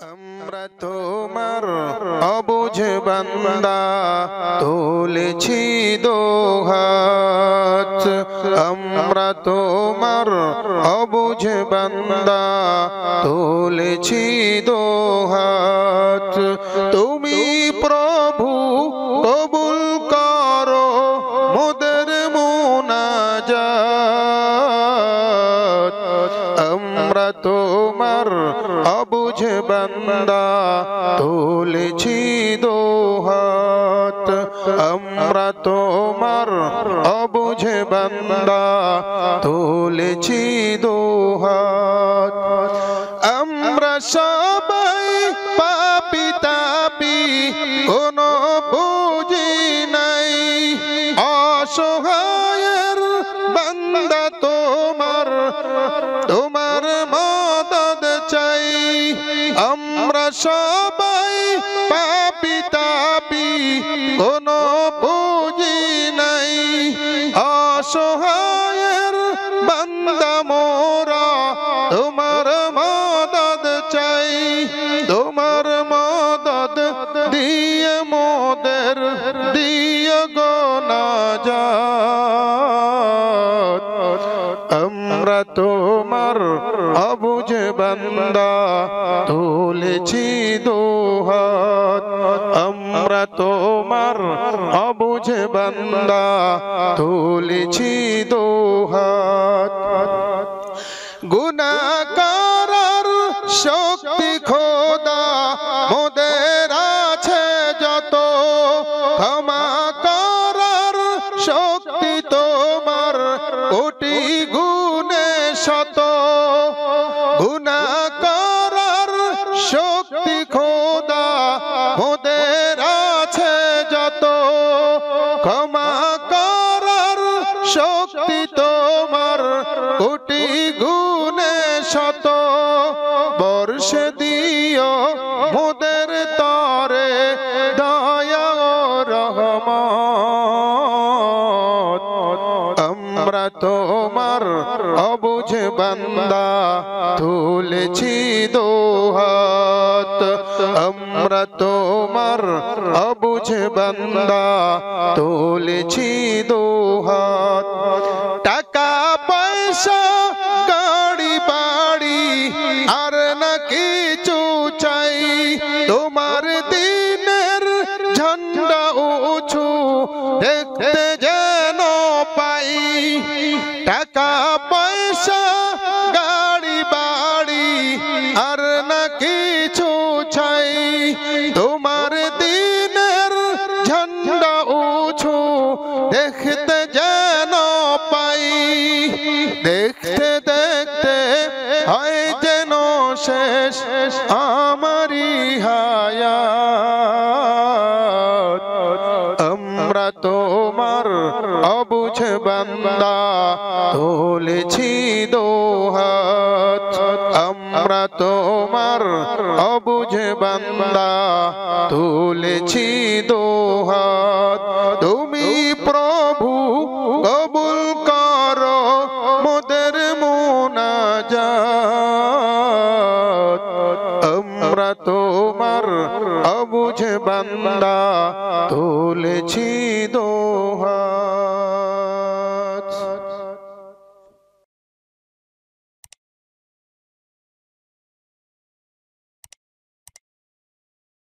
আমরা তোমার অবুঝ বান্দা তুলেছি দোহাত। আমরা তোমার অবুঝ বান্দা তুলেছি দোহাত। তুমি বান্দা তুলেছি দোহাত আমরা তোমার অবুঝ বান্দা তুলেছি দোহাত আমরা সবাই পাপি তাপি, কোনো বুঝি নাই। অসহায়ের বান্দা তোমার তোমার সবাই পাপি তাপি, কোনো বুঝি নাই। অসহায়ের বান্দা মোরা, তোমার মদদ চাই। তোমার মদদ দিয়ে মোদের, দিয়ে গোনা আমরা তোমার অবুঝ বান্দা তুলেছি দোহাত। আমরা তোমার অবুঝ বান্দা তুলেছি দোহাত। গুনা শক্তি খোদা মোদের আছে যত। ক্ষমা করার শক্তি তোমার কোটি গুণে শত গুণা করার শক্তি খোদা ওদের আছে যত। ক্ষমা করার শক্তি তোমার কোটি গুণে শত। বর্ষ আমরা তোমার অবুঝ বান্দা, তুলেছি দোহাত। আমরা তোমার অবুঝ বান্দা, তুলেছি দোহাত। টাকা, পয়সা, গাড়ি, বাড়ি, আর না কিছু চাই। তোমার টাকা পয়সা, গাড়ি, বাড়ি, আর না কিছু চাই। তোমার দিনের ঝন্ডা উঁচু দেখতে যেন পাই। দেখতে দেখতে হয় যেন শেষ আমারি হায়াত বান্দা, তুলেছি দোহাত। আমরা তোমার অবুঝ বান্দা, তুলেছি দোহাত। তুমি প্রভু, কবুল করো মোদের মুনাজাত। আমরা তোমার অবুঝ বান্দা, তুলেছি